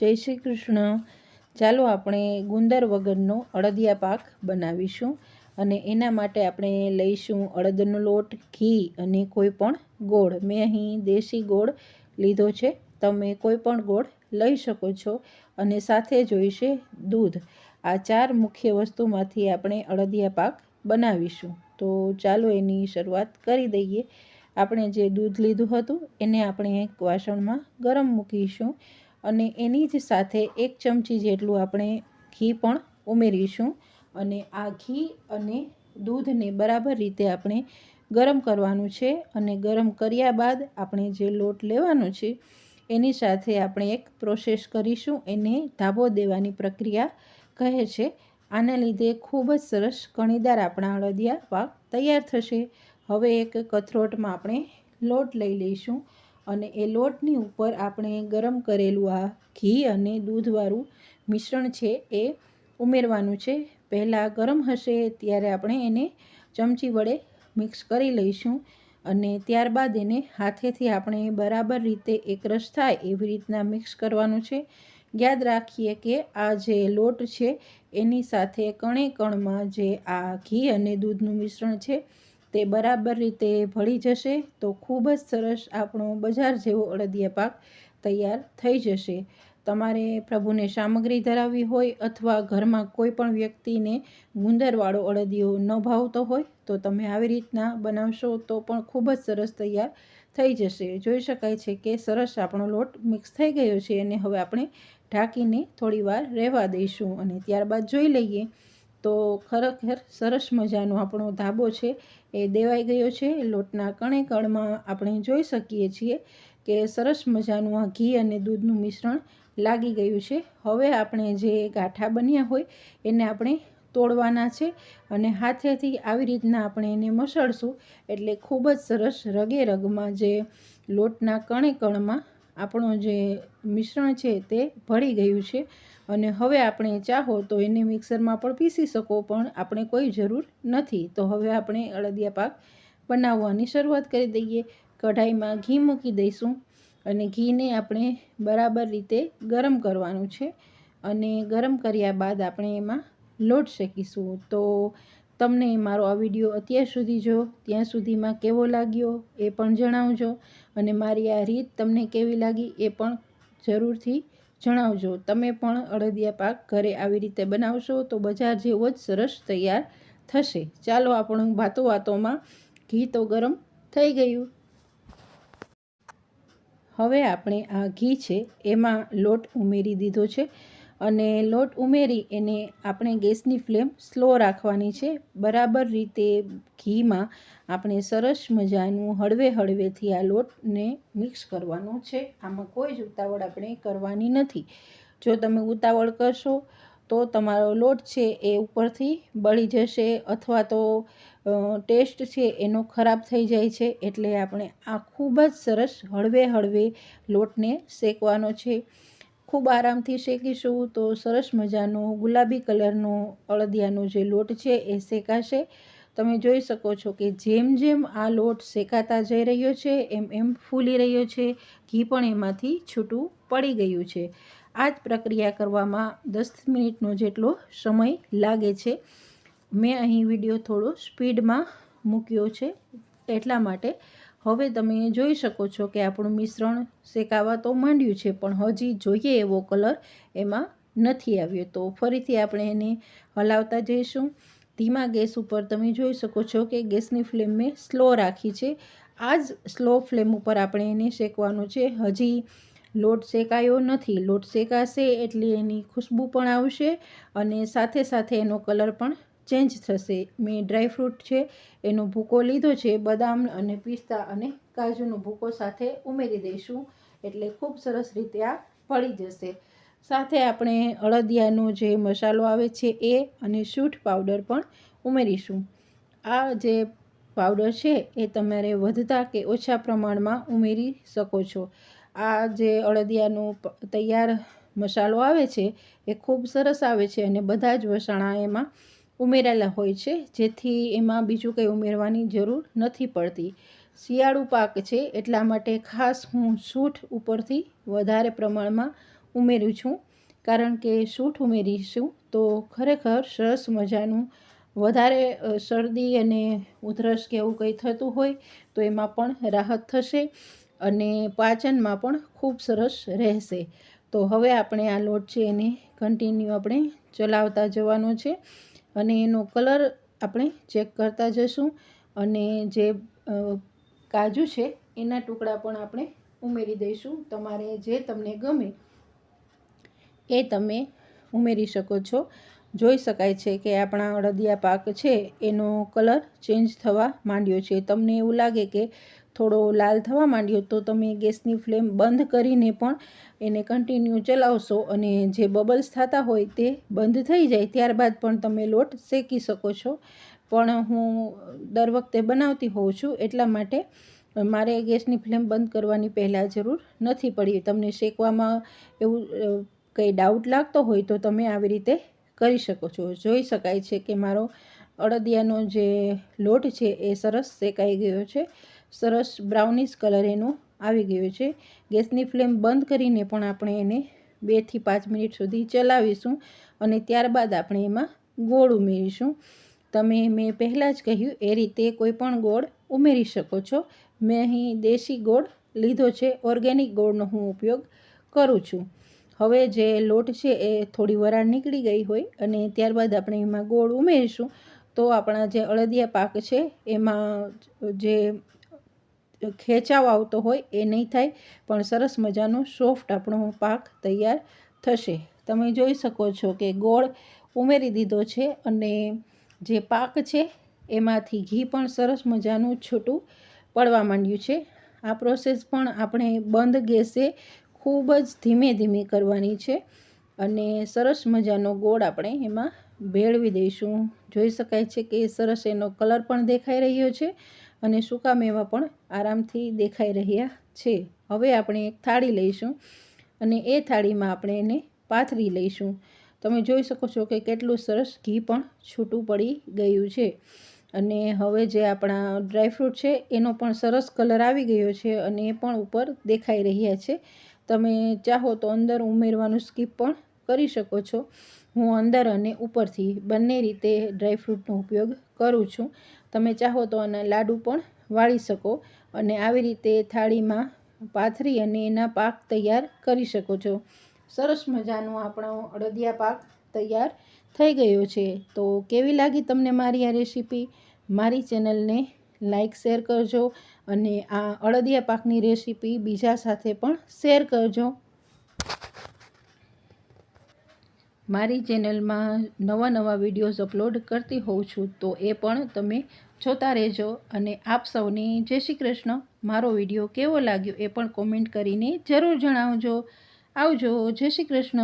જય શ્રી કૃષ્ણ. ચાલો આપણે ગુંદર વગરનો અડદિયા પાક બનાવીશું અને એના માટે આપણે લઈશું અડદનો લોટ, ઘી અને કોઈ પણ ગોળ. મેં અહીં દેશી ગોળ લીધો છે. તમે કોઈ પણ ગોળ લઈ શકો છો અને સાથે જોઈશે દૂધ. આ ચાર મુખ્ય વસ્તુમાંથી આપણે અડદિયા પાક બનાવીશું. તો ચાલો એની શરૂઆત કરી દઈએ. આપણે જે દૂધ લીધું હતું એને આપણે એક વાસણમાં ગરમ મૂકીશું. અને એની જ સાથે એક ચમચી જેટલું આપણે ઘી પણ ઉમેરીશું અને આ ઘી અને દૂધને બરાબર રીતે આપણે ગરમ કરવાનું છે અને ગરમ કર્યા બાદ આપણે જે લોટ લેવાનો છે, એની સાથે આપણે એક પ્રોસેસ કરીશું. એને ધાબો દેવાની પ્રક્રિયા કહે છે. આના લીધે ખૂબ જ સરસ કણીદાર આપણા અળદિયા પાક તૈયાર થશે. હવે એક કથરોટમાં આપણે લોટ લઈ લઈશું. અને એ લોટની ઉપર આપણે ગરમ કરેલું આ ઘી અને દૂધવાળું મિશ્રણ છે એ ઉમેરવાનું છે. પહેલાં ગરમ હશે ત્યારે આપણે એને ચમચી વડે મિક્સ કરી લઈશું અને ત્યારબાદ એને હાથેથી આપણે બરાબર રીતે એકરસ થાય એવી રીતના મિક્સ કરવાનું છે. યાદ રાખીએ કે આ જે લોટ છે એની સાથે કણે કણમાં જે આ ઘી અને દૂધનું મિશ્રણ છે તે બરાબર રીતે ભળી જશે તો ખૂબ જ સરસ આપણો બજાર જેવો અડદિયા પાક તૈયાર થઈ જશે. તમારે પ્રભુને સામગ્રી ધરાવવી હોય અથવા ઘરમાં કોઈ પણ વ્યક્તિને ગુંદરવાળો અડદિયો ન ભાવતો હોય તો તમે આવી રીતના બનાવશો તો પણ ખૂબ જ સરસ તૈયાર થઈ જશે. જોઈ શકાય છે કે સરસ આપણો લોટ મિક્સ થઈ ગયો છે અને હવે આપણે ઢાંકીને થોડી વાર રહેવા દઈશું અને ત્યારબાદ જોઈ લઈએ તો ખરેખર સરસ મજાનો આપણો ધાબો છે. એ દેવાઈ ગયો છે. લોટના કણે કણમાં આપણે જોઈ શકીએ છીએ કે સરસ મજાનું આ ઘી અને દૂધનું મિશ્રણ લાગી ગયું છે. હવે આપણે જે ગાંઠા બન્યા હોય એને આપણે તોડવાના છે અને હાથેથી આવી રીતના આપણે એને મસળશું એટલે ખૂબ જ સરસ રગે રગમાં જે લોટના કણે કણમાં આપણું જે મિશ્રણ છે તે ભળી ગયું છે. અને હવે આપણે ચાહો તો એને મિક્સરમાં પણ પીસી શકો, પણ આપણે કોઈ જરૂર નથી. તો હવે આપણે અળદિયા પાક બનાવવાની શરૂઆત કરી દઈએ. કઢાઈમાં ઘી મૂકી દઈશું અને ઘીને આપણે બરાબર રીતે ગરમ કરવાનું છે અને ગરમ કર્યા બાદ આપણે એમાં લોટ શેકીશું. તો તમને મારો આ વીડિયો અત્યાર સુધી જો, ત્યાં સુધીમાં કેવો લાગ્યો એ પણ જણાવજો અને મારી આ રીત તમને કેવી લાગી એ પણ જરૂરથી જણાવજો. તમે પણ અડદિયા પાક ઘરે આવી રીતે બનાવશો તો બજાર જેવો જ સરસ તૈયાર થશે. ચાલો આપણું ભાતો વાતોમાં ઘી તો ગરમ થઈ ગયું. હવે આપણે આ ઘી છે, એમાં લોટ ઉમેરી દીધો છે. અને લોટ ઉમેરી એને આપણે ગેસની ફ્લેમ સ્લો રાખવાની છે. બરાબર રીતે ઘીમાં આપણે સરસ મજાનું હળવે હળવેથી આ લોટને મિક્સ કરવાનો છે. આમાં કોઈ જ ઉતાવળ આપણે કરવાની નથી. જો તમે ઉતાવળ કરશો તો તમારો લોટ છે એ ઉપરથી બળી જશે અથવા તો ટેસ્ટ છે એનો ખરાબ થઈ જાય છે એટલે આપણે આ ખૂબ જ સરસ હળવે હળવે લોટને શેકવાનો છે. ખૂબ આરામથી શેકીશું તો સરસ મજાનો ગુલાબી કલરનો અળદિયાનો જે લોટ છે એ શેકાશે. તમે જોઈ શકો છો કે જેમ જેમ આ લોટ શેકાતા જઈ રહ્યો છે, એમ એમ ફૂલી રહ્યો છે. ઘી પણ એમાંથી છૂટું પડી ગયું છે. આ જ પ્રક્રિયા કરવામાં દસ મિનિટનો જેટલો સમય લાગે છે. મેં અહીં વીડિયો થોડો સ્પીડમાં મૂક્યો છે એટલા માટે હવે તમે જોઈ શકો છો કે આપણું મિશ્રણ શેકાવા તો માંડ્યું છે, પણ હજી જોઈએ એવો કલર એમાં નથી આવ્યો. તો ફરીથી આપણે એને હલાવતા જઈશું. ધીમા ગેસ ઉપર તમે જોઈ શકો છો કે ગેસની ફ્લેમ મેં સ્લો રાખી છે. આ જ સ્લો ફ્લેમ ઉપર આપણે એને શેકવાનું છે. હજી લોટ શેકાયો નથી. લોટ શેકાશે એટલે એની ખુશ્બુ પણ આવશે અને સાથે સાથે એનો કલર પણ ચેન્જ થશે. મેં ડ્રાયફ્રૂટ છે, એનો ભૂકો લીધો છે, બદામ અને પિસ્તા અને કાજુનો ભૂકો સાથે ઉમેરી દઈશું. એટલે ખૂબ સરસ રીતે આ પડી જશે. સાથે આપણે અળદિયાનો જે મસાલો આવે છે એ અને શૂઠ પાવડર પણ ઉમેરીશું. આ જે પાવડર છે એ તમારે વધતા કે ઓછા પ્રમાણમાં ઉમેરી શકો છો. આ જે અળદિયાનો તૈયાર મસાલો આવે છે એ ખૂબ સરસ આવે છે અને બધા જ વસાણા એમાં ઉમેરેલા હોય છે, જેથી એમાં બીજું કંઈ ઉમેરવાની જરૂર નથી પડતી. શિયાળુ પાક છે, એટલા માટે ખાસ હું સૂઠ ઉપરથી વધારે પ્રમાણમાં ઉમેરું છું. કારણ કે સૂઠ ઉમેરીશું તો ખરેખર સરસ મજાનું વધારે શરદી અને ઉધરસ કે એવું કંઈ થતું હોય તો એમાં પણ રાહત થશે અને પાચનમાં પણ ખૂબ સરસ રહેશે. તો હવે આપણે આ લોટ છે એને કન્ટિન્યુ આપણે ચલાવતા જવાનો છે. અને એનો કલર આપણે ચેક કરતા જશું અને જે કાજુ છે, એના ટુકડા પણ આપણે ઉમેરી દઈશું. તમારે જે તમને ગમે એ તમે ઉમેરી શકો છો. જોઈ શકાય છે કે આપણા અડદિયા પાક છે, એનો કલર ચેન્જ થવા માંડ્યો છે. તમને એવું લાગે કે થોડો લાલ થવા માંડ્યો તો તમે ગેસની ફ્લેમ બંધ કરીને પણ એને કન્ટિન્યુ ચલાવશો અને જે બબલ્સ થતા હોય તે બંધ થઈ જાય. ત્યારબાદ પણ તમે લોટ શેકી શકો છો. પણ હું દર વખતે બનાવતી હોઉં છું એટલા માટે મારે ગેસની ફ્લેમ બંધ કરવાની પહેલાં જરૂર નથી પડી. તમને શેકવામાં એવું કંઈ ડાઉટ લાગતો હોય તો તમે આવી રીતે કરી શકો છો. જોઈ શકાય છે કે મારો અડદિયાનો જે લોટ છે એ સરસ શેકાઈ ગયો છે. સરસ બ્રાઉનિશ કલર એનો આવી ગયો છે. ગેસની ફ્લેમ બંધ કરીને પણ આપણે એને બેથી પાંચ મિનિટ સુધી ચલાવીશું અને ત્યારબાદ આપણે એમાં ગોળ ઉમેરીશું. તમે મેં પહેલાં જ કહ્યું એ રીતે કોઈ પણ ગોળ ઉમેરી શકો છો. મેં અહીં દેશી ગોળ લીધો છે, ઓર્ગેનિક ગોળનો હું ઉપયોગ કરું છું. હવે જે લોટ છે એ થોડી વરાળ નીકળી ગઈ હોય અને ત્યારબાદ આપણે એમાં ગોળ ઉમેરીશું. તો આપણા જે અળદિયા પાક છે, એમાં જે ખેંચાવ આવતો હોય એ નહીં થાય, પણ સરસ મજાનો સોફ્ટ આપણો પાક તૈયાર થશે. તમે જોઈ શકો છો કે ગોળ ઉમેરી દીધો છે અને જે પાક છે એમાંથી ઘી પણ સરસ મજાનું છૂટું પડવા માંડ્યું છે. આ પ્રોસેસ પણ આપણે બંધ ગેસે ખૂબ જ ધીમે ધીમે કરવાની છે અને સરસ મજાનો ગોળ આપણે એમાં ભેળવી દઈશું. જોઈ શકાય છે કે સરસ એનો કલર પણ દેખાઈ રહ્યો છે અને સૂકા મેવા પણ આરામથી દેખાઈ રહ્યા છે. હવે આપણે એક થાળી લઈશું અને એ થાળીમાં આપણે એને પાથરી લઈશું. તમે જોઈ શકો છો કે કેટલું સરસ ઘી પણ છૂટું પડી ગયું છે. અને હવે જે આપણા ડ્રાયફ્રૂટ છે, એનો પણ સરસ કલર આવી ગયો છે અને એ પણ ઉપર દેખાઈ રહ્યા છે. તમે ચાહો તો અંદર ઉમેરવાનું સ્કીપ પણ કરી શકો છો. હું અંદર અને ઉપરથી બંને રીતે ડ્રાયફ્રૂટનો ઉપયોગ કરું છું. તમે ચાહો તો આના લાડુ પણ વાળી શકો અને આવી રીતે થાળીમાં પાથરી અને એના પાક તૈયાર કરી શકો છો. સરસ મજાનો આપણો અડદિયા પાક તૈયાર થઈ ગયો છે. તો કેવી લાગી તમને મારી આ રેસીપી? મારી ચેનલને લાઈક, શેર કરજો અને આ અડદિયા પાકની રેસીપી બીજા સાથે પણ શેર કરજો. મારી ચેનલમાં નવા નવા વિડીયોઝ અપલોડ કરતી હોઉં છું, તો એ પણ તમે જોતા રહેજો. અને આપ સૌને જય શ્રી કૃષ્ણ. મારો વીડિયો કેવો લાગ્યો એ પણ કોમેન્ટ કરીને જરૂર જણાવજો. આવજો. જય શ્રી કૃષ્ણ.